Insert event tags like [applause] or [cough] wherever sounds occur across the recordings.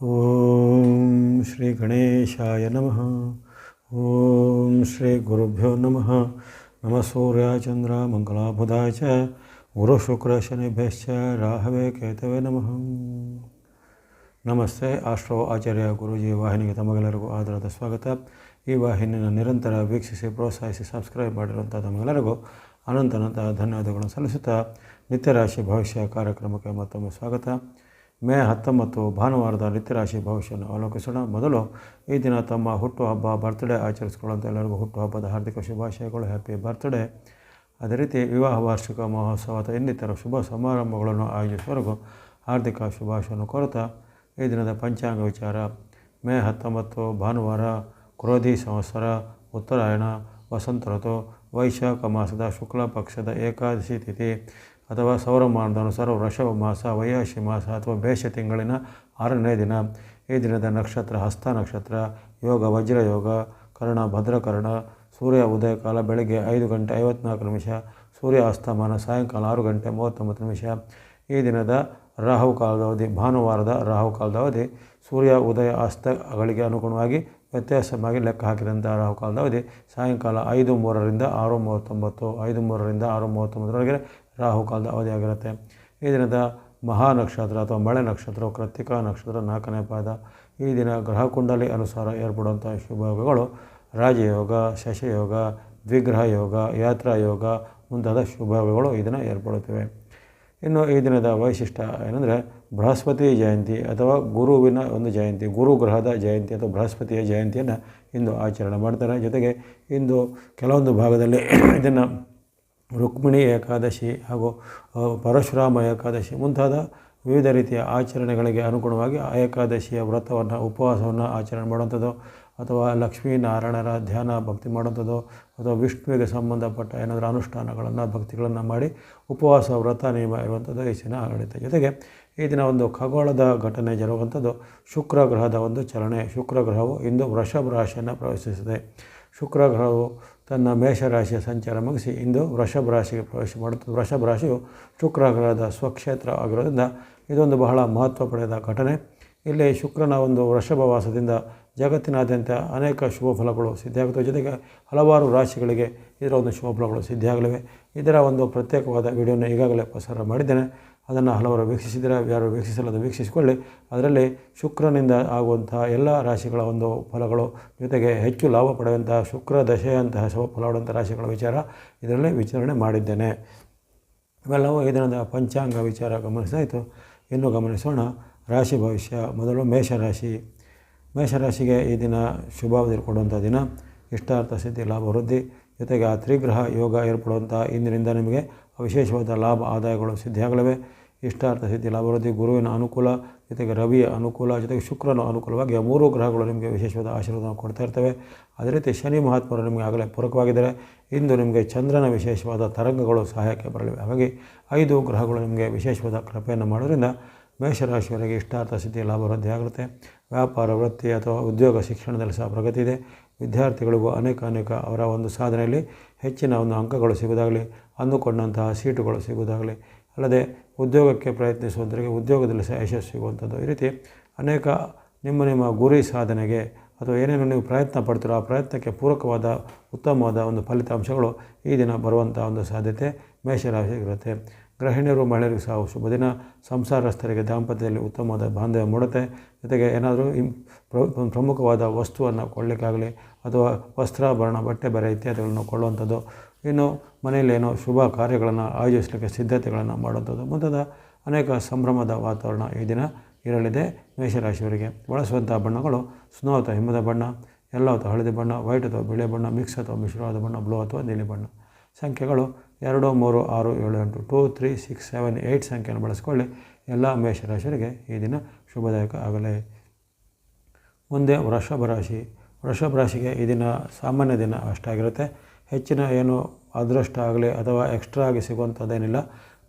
ಓಂ ಶ್ರೀ ಗಣೇಶಾಯ ನಮಃ ಓಂ ಶ್ರೀ ಗುರುಭ್ಯೋ ನಮಃ ನಮ ಸೂರ್ಯ ಚಂದ್ರ ಮಂಗಲಾಬುಧಾಯ ಚ ಗುರು ಶುಕ್ರ ಶನಿಭ್ಯಶ್ಚ ರಾಹವೇ ಕೇತವೇ ನಮಃ ನಮಸ್ತೆ ಆಸ್ಟ್ರೋ ಆಚಾರ್ಯ ಗುರೂಜಿ ವಾಹಿನಿಗೆ ತಮಗೆಲ್ಲರಿಗೂ ಆದರದ ಸ್ವಾಗತ ಈ ವಾಹಿನಿಯನ್ನು ನಿರಂತರ ವೀಕ್ಷಿಸಿ ಪ್ರೋತ್ಸಾಹಿಸಿ ಸಬ್ಸ್ಕ್ರೈಬ್ ಮಾಡಿರುವಂಥ ತಮಗೆಲ್ಲರಿಗೂ ಅನಂತ ಅನಂತ ಧನ್ಯವಾದಗಳನ್ನು ಸಲ್ಲಿಸುತ್ತಾ ನಿತ್ಯರಾಶಿ ಭವಿಷ್ಯ ಕಾರ್ಯಕ್ರಮಕ್ಕೆ ಮತ್ತೊಮ್ಮೆ ಸ್ವಾಗತ ಮೇ ಹತ್ತೊಂಬತ್ತು ಭಾನುವಾರದ ನಿತ್ಯರಾಶಿ ಭವಿಷ್ಯವನ್ನು ಅವಲೋಕಿಸೋಣ. ಮೊದಲು ಈ ದಿನ ತಮ್ಮ ಹುಟ್ಟುಹಬ್ಬ ಬರ್ತ್ಡೇ ಆಚರಿಸಿಕೊಳ್ಳುವಂಥ ಎಲ್ಲರಿಗೂ ಹುಟ್ಟುಹಬ್ಬದ ಹಾರ್ದಿಕ ಶುಭಾಶಯಗಳು. ಹ್ಯಾಪಿ ಬರ್ತ್ಡೇ ಅದೇ ರೀತಿ ವಿವಾಹ, ವಾರ್ಷಿಕ ಮಹೋತ್ಸವ ಅಥವಾ ಇನ್ನಿತರ ಶುಭ ಸಮಾರಂಭಗಳನ್ನು ಆಯೋಜಿಸುವವರೆಗೂ ಹಾರ್ದಿಕ ಶುಭಾಶಯವನ್ನು ಕೋರುತ್ತಾ ಈ ದಿನದ ಪಂಚಾಂಗ ವಿಚಾರ. ಮೇ ಹತ್ತೊಂಬತ್ತು ಭಾನುವಾರ ಕ್ರೋಧಿ ಸಂವತ್ಸರ, ಉತ್ತರಾಯಣ, ವಸಂತ ಋತು, ವೈಶಾಖ ಮಾಸದ ಶುಕ್ಲ ಪಕ್ಷದ ಏಕಾದಶಿ ತಿಥಿ. ಅಥವಾ ಸೌರಮಾನದ ಅನುಸಾರ ವೃಷಭ ಮಾಸ ವೈಯಾಶಿ ಮಾಸ ಅಥವಾ ಬೇಷ ತಿಂಗಳಿನ ಆರನೇ ದಿನ. ಈ ದಿನದ ನಕ್ಷತ್ರ ಹಸ್ತ ನಕ್ಷತ್ರ, ಯೋಗ, ವಜ್ರ ಯೋಗ, ಕರ್ಣ, ಭದ್ರಕರ್ಣ, ಸೂರ್ಯ ಉದಯ ಕಾಲ ಬೆಳಗ್ಗೆ ಐದು ಗಂಟೆ ಐವತ್ನಾಲ್ಕು ನಿಮಿಷ, ಸೂರ್ಯ ಅಸ್ತಮಾನ, ಸಾಯಂಕಾಲ ಆರು ಗಂಟೆ ಮೂವತ್ತೊಂಬತ್ತು ನಿಮಿಷ. ಈ ದಿನದ ರಾಹು ಕಾಲದ ಅವಧಿ, ಭಾನುವಾರದ ರಾಹು ಕಾಲದ ಅವಧಿ, ಸೂರ್ಯ ಉದಯ ಅಸ್ತಗಳಿಗೆ ಅನುಗುಣವಾಗಿ ವ್ಯತ್ಯಾಸವಾಗಿ ಲೆಕ್ಕ ಹಾಕಿದಂಥ ರಾಹು ಕಾಲದ ಅವಧಿ, ಸಾಯಂಕಾಲ ಐದು ಮೂರರಿಂದ ಆರು ಮೂವತ್ತೊಂಬತ್ತು, ಐದು ಮೂರರಿಂದ ಆರು ಮೂವತ್ತೊಂಬತ್ತರವರೆಗೆ ರಾಹು ಕಾಲದ ಅವಧಿಯಾಗಿರುತ್ತೆ ಈ ದಿನದ ಮಹಾ ನಕ್ಷತ್ರ ಅಥವಾ ಮಳೆ ನಕ್ಷತ್ರ, ಕೃತ್ತಿಕಾ ನಕ್ಷತ್ರ, ನಾಲ್ಕನೇ ಪಾದ, ಈ ದಿನ ಗ್ರಹ ಕುಂಡಲಿ ಅನುಸಾರ ಏರ್ಪಡುವಂಥ ಶುಭಯೋಗಗಳು. ರಾಜಯೋಗ, ಶಶಯೋಗ ದ್ವಿಗ್ರಹ ಯೋಗ, ಯಾತ್ರಾ ಯೋಗ ಮುಂತಾದ ಶುಭಯೋಗಗಳು ಈ ದಿನ ಏರ್ಪಡುತ್ತವೆ. ಇನ್ನು ಈ ದಿನದ ವೈಶಿಷ್ಟ್ಯ ಏನಂದರೆ ಬೃಹಸ್ಪತಿ ಜಯಂತಿ ಅಥವಾ ಗುರುವಿನ ಒಂದು ಜಯಂತಿ, ಗುರು ಗ್ರಹದ ಜಯಂತಿ ಅಥವಾ ಬೃಹಸ್ಪತಿಯ ಜಯಂತಿಯನ್ನು ಇಂದು ಆಚರಣೆ ಮಾಡ್ತಾರೆ. ಜೊತೆಗೆ ಇಂದು ಕೆಲವೊಂದು ಭಾಗದಲ್ಲಿ ಇದನ್ನು ರುಕ್ಮಿಣಿ ಏಕಾದಶಿ ಹಾಗೂ ಪರಶುರಾಮ ಏಕಾದಶಿ ಮುಂತಾದ ವಿವಿಧ ರೀತಿಯ ಆಚರಣೆಗಳಿಗೆ ಅನುಗುಣವಾಗಿ ಆ ಏಕಾದಶಿಯ ವ್ರತವನ್ನು, ಉಪವಾಸವನ್ನು ಆಚರಣೆ ಮಾಡುವಂಥದ್ದು, ಅಥವಾ ಲಕ್ಷ್ಮೀನಾರಾಯಣರ ಧ್ಯಾನ ಭಕ್ತಿ ಮಾಡುವಂಥದ್ದು, ಅಥವಾ ವಿಷ್ಣುವಿಗೆ ಸಂಬಂಧಪಟ್ಟ ಏನಾದರೂ ಅನುಷ್ಠಾನಗಳನ್ನು, ಭಕ್ತಿಗಳನ್ನು ಮಾಡಿ ಉಪವಾಸ, ವ್ರತ, ನಿಯಮ ಇರುವಂಥದ್ದು ಈ ದಿನ ಆಡಳಿತ. ಜೊತೆಗೆ ಈ ದಿನ ಒಂದು ಖಗೋಳದ ಘಟನೆ ಜರುಗುವಂಥದ್ದು ಶುಕ್ರ ಗ್ರಹದ ಒಂದು ಚಲನೆ. ಶುಕ್ರ ಗ್ರಹವು ಇಂದು ವೃಷಭ ರಾಶಿಯನ್ನು ಪ್ರವೇಶಿಸಿದೆ ಶುಕ್ರ ಗ್ರಹವು ತನ್ನ ಮೇಷರಾಶಿಯ ಸಂಚಾರ ಮುಗಿಸಿ ಇಂದು ವೃಷಭ ರಾಶಿಗೆ ಪ್ರವೇಶ ಮಾಡುತ್ತದೆ ವೃಷಭ ರಾಶಿಯು ಶುಕ್ರ ಗ್ರಹದ ಸ್ವಕ್ಷೇತ್ರ ಆಗಿರೋದ್ರಿಂದ ಇದೊಂದು ಬಹಳ ಮಹತ್ವ ಪಡೆದ ಘಟನೆ. ಇಲ್ಲಿ ಶುಕ್ರನ ಒಂದು ವೃಷಭ ವಾಸದಿಂದ ಜಗತ್ತಿನಾದ್ಯಂತ ಅನೇಕ ಶುಭ ಫಲಗಳು ಸಿದ್ಧಿಯಾಗುತ್ತವೆ. ಜೊತೆಗೆ ಹಲವಾರು ರಾಶಿಗಳಿಗೆ ಇದರ ಒಂದು ಶುಭ ಫಲಗಳು ಸಿದ್ಧಿಯಾಗಲಿವೆ. ಇದರ ಒಂದು ಪ್ರತ್ಯೇಕವಾದ ವಿಡಿಯೋನ ಈಗಾಗಲೇ ಪ್ರಸಾರ ಮಾಡಿದ್ದೇನೆ. ಅದನ್ನು ಹಲವರು ವೀಕ್ಷಿಸಿದರೆ, ಯಾರು ವೀಕ್ಷಿಸಲದು ವೀಕ್ಷಿಸಿಕೊಳ್ಳಿ. ಅದರಲ್ಲಿ ಶುಕ್ರನಿಂದ ಆಗುವಂತಹ ಎಲ್ಲ ರಾಶಿಗಳ ಒಂದು ಫಲಗಳು, ಜೊತೆಗೆ ಹೆಚ್ಚು ಲಾಭ ಪಡೆಯುವಂತಹ ಶುಕ್ರ ದಶೆಯಂತಹ ಶುಭ ಫಲವಾದಂಥ ರಾಶಿಗಳ ವಿಚಾರ ಇದರಲ್ಲಿ ವಿಚಾರಣೆ ಮಾಡಿದ್ದೇನೆ. ಇವೆಲ್ಲವೂ ಈ ದಿನದ ಪಂಚಾಂಗ ವಿಚಾರ ಗಮನಿಸಾಯಿತು ಇನ್ನು ಗಮನಿಸೋಣ ರಾಶಿ ಭವಿಷ್ಯ. ಮೊದಲು ಮೇಷರಾಶಿ. ಮೇಷರಾಶಿಗೆ ಈ ದಿನ ಶುಭಾವಧಿ ಕೊಡುವಂಥ ದಿನ. ಇಷ್ಟಾರ್ಥ ಸಿದ್ಧಿ, ಲಾಭ ವೃದ್ಧಿ. ಜೊತೆಗೆ ಆ ತ್ರಿಗ್ರಹ ಯೋಗ ಏರ್ಪಡುವಂಥ ಇಂದಿನಿಂದ ನಿಮಗೆ ವಿಶೇಷವಾದ ಲಾಭ ಆದಾಯಗಳು ಸಿದ್ಧಿಯಾಗಲಿವೆ. ಇಷ್ಟಾರ್ಥ ಸಿದ್ಧಿ ಲಾಭವೃದ್ಧಿ ಗುರುವಿನ ಅನುಕೂಲ, ಜೊತೆಗೆ ರವಿಯ ಅನುಕೂಲ, ಜೊತೆಗೆ ಶುಕ್ರನ ಅನುಕೂಲವಾಗಿ ಮೂರು ಗ್ರಹಗಳು ನಿಮಗೆ ವಿಶೇಷವಾದ ಆಶೀರ್ವಾದ ಕೊಡ್ತಾ ಇರ್ತವೆ. ಅದೇ ರೀತಿ ಶನಿ ಮಹಾತ್ಮರು ನಿಮಗೆ ಆಗಲೇ ಪೂರಕವಾಗಿದ್ದಾರೆ. ಇಂದು ನಿಮಗೆ ಚಂದ್ರನ ವಿಶೇಷವಾದ ತರಂಗಗಳು ಸಹಾಯಕ್ಕೆ ಬರಲಿವೆ. ಹಾಗಾಗಿ ಐದು ಗ್ರಹಗಳು ನಿಮಗೆ ವಿಶೇಷವಾದ ಕೃಪೆಯನ್ನು ಮಾಡೋದ್ರಿಂದ ಮೇಷರಾಶಿಯವರಿಗೆ ಇಷ್ಟಾರ್ಥ ಸಿದ್ಧಿ ಲಾಭವೃದ್ಧಿ ಆಗುತ್ತೆ ವ್ಯಾಪಾರ, ವೃತ್ತಿ ಅಥವಾ ಉದ್ಯೋಗ, ಶಿಕ್ಷಣದಲ್ಲಿ ಸಹ ಪ್ರಗತಿ ಇದೆ. ವಿದ್ಯಾರ್ಥಿಗಳಿಗೂ ಅನೇಕ ಅನೇಕ ಅವರ ಒಂದು ಸಾಧನೆಯಲ್ಲಿ ಹೆಚ್ಚಿನ ಒಂದು ಅಂಕಗಳು ಸಿಗುವುದಾಗಲಿ, ಅಂದುಕೊಂಡಂತಹ ಸೀಟುಗಳು ಸಿಗುವುದಾಗಲಿ, ಅಲ್ಲದೆ ಉದ್ಯೋಗಕ್ಕೆ ಪ್ರಯತ್ನಿಸುವಂಥವರಿಗೆ ಉದ್ಯೋಗದಲ್ಲಿ ಸಹ ಯಶಸ್ಸು ಸಿಗುವಂಥದ್ದು. ಈ ರೀತಿ ಅನೇಕ ನಿಮ್ಮ ನಿಮ್ಮ ಗುರಿ ಸಾಧನೆಗೆ ಅಥವಾ ಏನೇನು ನೀವು ಪ್ರಯತ್ನ ಪಡ್ತೀರೋ ಆ ಪ್ರಯತ್ನಕ್ಕೆ ಪೂರಕವಾದ ಉತ್ತಮವಾದ ಒಂದು ಫಲಿತಾಂಶಗಳು ಈ ದಿನ ಬರುವಂಥ ಒಂದು ಸಾಧ್ಯತೆ ಮೇಷರಾಶಿಗಿರುತ್ತೆ ಗೃಹಿಣಿಯರು ಮಹಿಳೆಯರಿಗೆ ಸಹ ಶುಭ ದಿನ. ಸಂಸಾರಸ್ಥರಿಗೆ ದಾಂಪತ್ಯದಲ್ಲಿ ಉತ್ತಮವಾದ ಬಾಂಧವ್ಯ ಮೂಡುತ್ತೆ. ಜೊತೆಗೆ ಏನಾದರೂ ಇಂ ಪ್ರಮುಖವಾದ ವಸ್ತುವನ್ನು ಕೊಳ್ಳಿಕ್ಕಾಗಲಿ ಅಥವಾ ವಸ್ತ್ರಾಭರಣ ಬಟ್ಟೆ, ಬರೆ ಇತ್ಯಾದಿಗಳನ್ನು ಕೊಳ್ಳುವಂಥದ್ದು. ಇನ್ನು ಮನೆಯಲ್ಲಿ ಏನೋ ಶುಭ ಕಾರ್ಯಗಳನ್ನು ಆಯೋಜಿಸಲಿಕ್ಕೆ ಸಿದ್ಧತೆಗಳನ್ನು ಮಾಡುವಂಥದ್ದು. ಮುಂತಾದ ಅನೇಕ ಸಂಭ್ರಮದ ವಾತಾವರಣ ಈ ದಿನ ಇರಲಿದೆ. ಮೇಷರಾಶಿಯವರಿಗೆ ಬಳಸುವಂಥ ಬಣ್ಣಗಳು ಸ್ನೋ ಹಿಮದ ಬಣ್ಣ, ಎಲ್ಲ ಅಥವಾ ಹಳದಿ ಬಣ್ಣ, ವೈಟ್ ಅಥವಾ ಬಿಳಿ ಬಣ್ಣ, ಮಿಕ್ಸ್ ಅಥವಾ ಮಿಶ್ರವಾದ ಬಣ್ಣ, ಬ್ಲೂ ಅಥವಾ ನೀಲಿ ಬಣ್ಣ. ಸಂಖ್ಯೆಗಳು ಎರಡು ಮೂರು ಆರು ಏಳು ಎಂಟು two three six seven eight ಸಂಖ್ಯೆಯನ್ನು ಬಳಸಿಕೊಳ್ಳಿ. ಎಲ್ಲ ಮೇಷರಾಶಿಯವರಿಗೆ ಈ ದಿನ ಶುಭದಾಯಕ ಆಗಲಿ. ಮುಂದೆ ವೃಷಭ ರಾಶಿ. ವೃಷಭ ರಾಶಿಗೆ ಈ ದಿನ ಸಾಮಾನ್ಯ ದಿನ ಅಷ್ಟಾಗಿರುತ್ತೆ ಹೆಚ್ಚಿನ ಏನು ಅದೃಷ್ಟ ಆಗಲಿ ಅಥವಾ ಎಕ್ಸ್ಟ್ರಾ ಆಗಿ ಸಿಗುವಂಥದ್ದೇನಿಲ್ಲ.